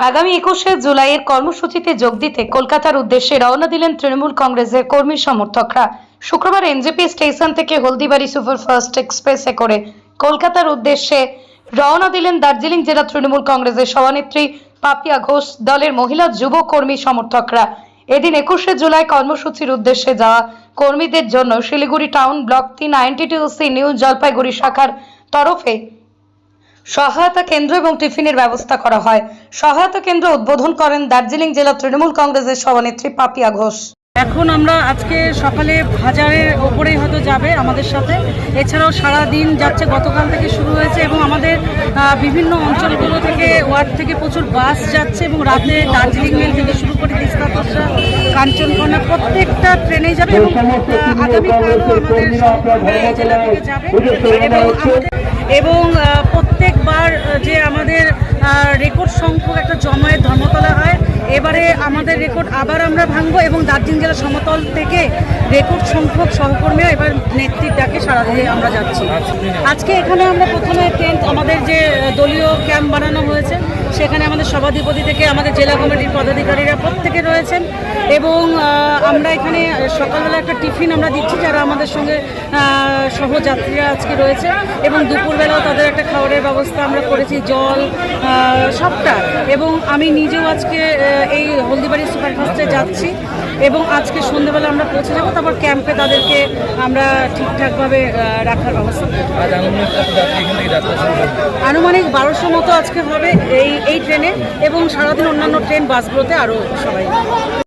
আগামী একুশে জুলাইয়ের কর্মসূচিতে যোগ দিতে কলকাতার উদ্দেশ্যে রওনা দিলেন তৃণমূল কংগ্রেসের কর্মী সমর্থকরা। শুক্রবার এনজেপি স্টেশন থেকে হলদিবাড়ি সুপারফাস্ট এক্সপ্রেসে করে কলকাতার উদ্দেশ্যে রওনা দিলেন দার্জিলিং জেলা তৃণমূল কংগ্রেসের সভানেত্রী পাপিয়া ঘোষ, দলের মহিলা যুব কর্মী সমর্থকরা। এদিন একুশে জুলাই কর্মসূচির উদ্দেশ্যে যাওয়া কর্মীদের জন্য শিলিগুড়ি টাউন ব্লক তিন আইএনটিটিউসি নিউ জলপাইগুড়ি শাখার তরফে সহায়তা কেন্দ্র এবং টিফিনের ব্যবস্থা করা হয়। সহায়তা কেন্দ্র উদ্বোধন করেন দার্জিলিং জেলা তৃণমূল কংগ্রেসের সভানেত্রী পাপিয়া ঘোষ। এখন আমরা আজকে সকালে হাজারের ওপরেই হয়তো যাবে আমাদের সাথে। এছাড়াও সারা দিন যাচ্ছে গতকাল থেকে শুরু হয়েছে এবং আমাদের বিভিন্ন অঞ্চলগুলো থেকে ওয়ার্ড থেকে প্রচুর বাস যাচ্ছে এবং রাতে দার্জিলিং মেল থেকে শুরু করে তিস্তা তোষা কাঞ্চনকন্যা প্রত্যেকটা ট্রেনে যাবে এবং আগামীকালও আমাদের জেলা থেকে যাবে। এবং আমাদের- এবং প্রত্যেকবার যে আমাদের রেকর্ড সংখ্যক একটা জমায়েত ধর্মতলা হয় এবারে আমাদের রেকর্ড আবার আমরা ভাঙবো এবং দার্জিলিং জেলা সমতল থেকে রেকর্ড সংখ্যক সহকর্মীরা এবার নেতৃত্বকে সারা দিয়ে আমরা যাচ্ছি। আজকে এখানে আমরা প্রথমে টেন্ট আমাদের যে দলীয় ক্যাম্প বানানো হয়েছে, সেখানে আমাদের সভাধিপতি থেকে আমাদের জেলা কমিটির পদাধিকারীরা প্রত্যেকে রয়েছেন এবং আমরা এখানে সকালবেলা একটা টিফিন আমরা দিচ্ছি, যারা আমাদের সঙ্গে সহযাত্রীরা আজকে রয়েছে এবং দুপুরবেলাও তাদের একটা খাবারের ব্যবস্থা আমরা করেছি, জল সবটা। এবং আমি নিজেও আজকে এই হলদিবাড়ি সুপারফাস্টে যাচ্ছি এবং আজকে সন্ধ্যেবেলা আমরা পৌঁছে যাব, তারপর ক্যাম্পে তাদেরকে আমরা ঠিকঠাকভাবে রাখার ব্যবস্থা আনুমানিক বারোশো মতো আজকে হবে এই এই ট্রেনে এবং সারাদিন অন্যান্য ট্রেন, বাসগুলোতে আরও সবাই।